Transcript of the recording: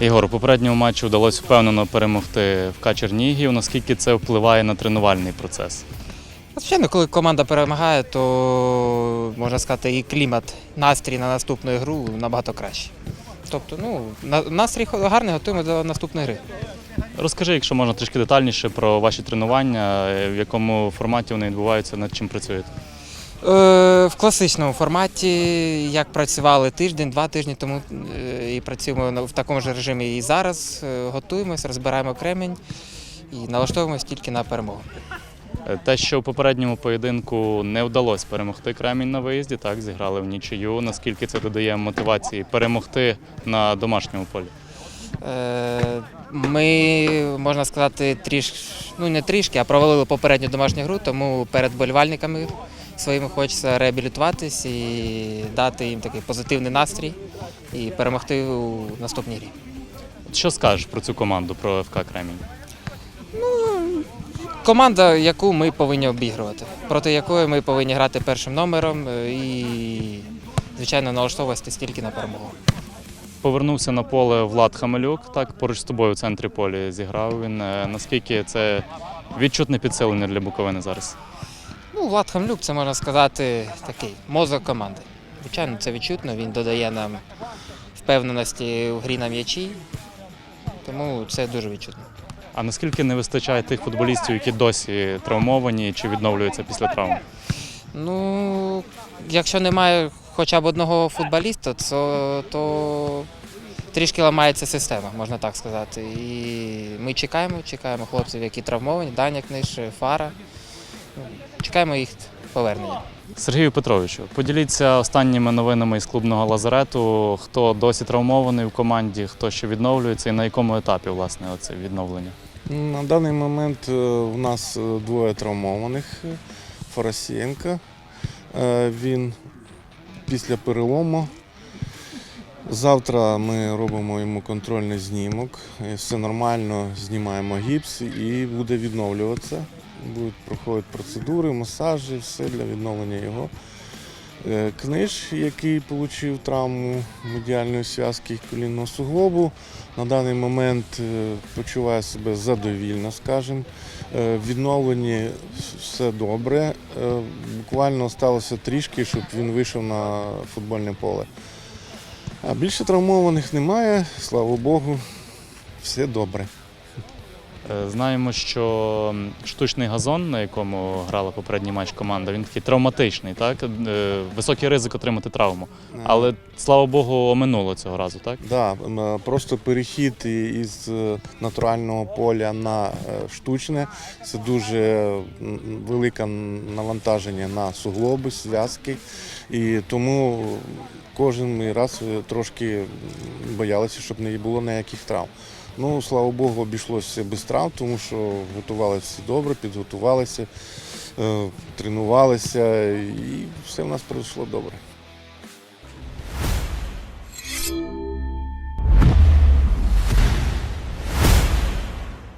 Ігор, у попередньому матчі вдалося впевнено перемогти в Чернігів. Наскільки це впливає на тренувальний процес? Звичайно, коли команда перемагає, то можна сказати, і клімат, настрій на наступну гру набагато краще. Тобто, ну, настрій гарний, готуємо до наступної гри. Розкажи, якщо можна трішки детальніше про ваші тренування, е, в якому форматі вони відбуваються, над чим працюєте. Е, в класичному форматі, як працювали тиждень, два тижні тому е, і працюємо в такому ж режимі і зараз. Е, готуємось, розбираємо кремінь і налаштовуємось тільки на перемогу. Те, що у попередньому поєдинку не вдалося перемогти Кремінь на виїзді, так, зіграли в нічию. Наскільки це додає мотивації перемогти на домашньому полі? Ми, можна сказати, трішки, ну не трішки, а провалили попередню домашню гру, тому перед болівальниками своїми хочеться реабілітуватись і дати їм такий позитивний настрій і перемогти у наступній грі. Що скажеш про цю команду, про ФК Кремінь? Команда, яку ми повинні обігрувати, проти якої ми повинні грати першим номером е, і, звичайно, налаштовуватися тільки на перемогу. Повернувся на поле Влад Хамелюк, так поруч з тобою в центрі полі зіграв він. Е, Наскільки це відчутне підсилення для Буковини зараз? Ну, Влад Хамлюк, це можна сказати, такий мозок команди. Звичайно, це відчутно, він додає нам впевненості у грі на м'ячі, тому це дуже відчутно. А наскільки не вистачає тих футболістів, які досі травмовані чи відновлюються після травм? Ну, якщо немає хоча б одного футболіста, то, то трішки ламається система, можна так сказати. І ми чекаємо, чекаємо хлопців, які травмовані, Даня Книж, Фара. Чекаємо їх повернення. Сергію Петровичу, поділіться останніми новинами із клубного лазарету. Хто досі травмований в команді, хто ще відновлюється і на якому етапі власне оце відновлення? На даний момент е, в нас е, двоє травмованих. Фарасієнка. Е, Він після перелому. Завтра ми робимо йому контрольний знімок. Все нормально, знімаємо гіпс і буде відновлюватися. Будуть проходити процедури, масажі, все для відновлення його. Е, Книж, який отримав травму медіальної зв'язки колінного суглобу, на даний момент е, почуває себе задовільно, скажімо. Е, В відновленні все добре. Буквально залишилося трішки, щоб він вийшов на футбольне поле. А більше травмованих немає, слава Богу, все добре. Е, Знаємо, що штучний газон, на якому грала попередній матч команда, він такий травматичний, так? Е, Високий ризик отримати травму. Але слава Богу, оминуло цього разу, так? Да, е, просто перехід із натурального поля на штучне це дуже велике навантаження на суглоби, зв'язки. І тому кожен раз трошки боялися, щоб не було ніяких травм. Ну, слава Богу, обійшлося без травм, тому що готувалися всі добре, підготувалися, е, тренувалися і все в нас пройшло добре.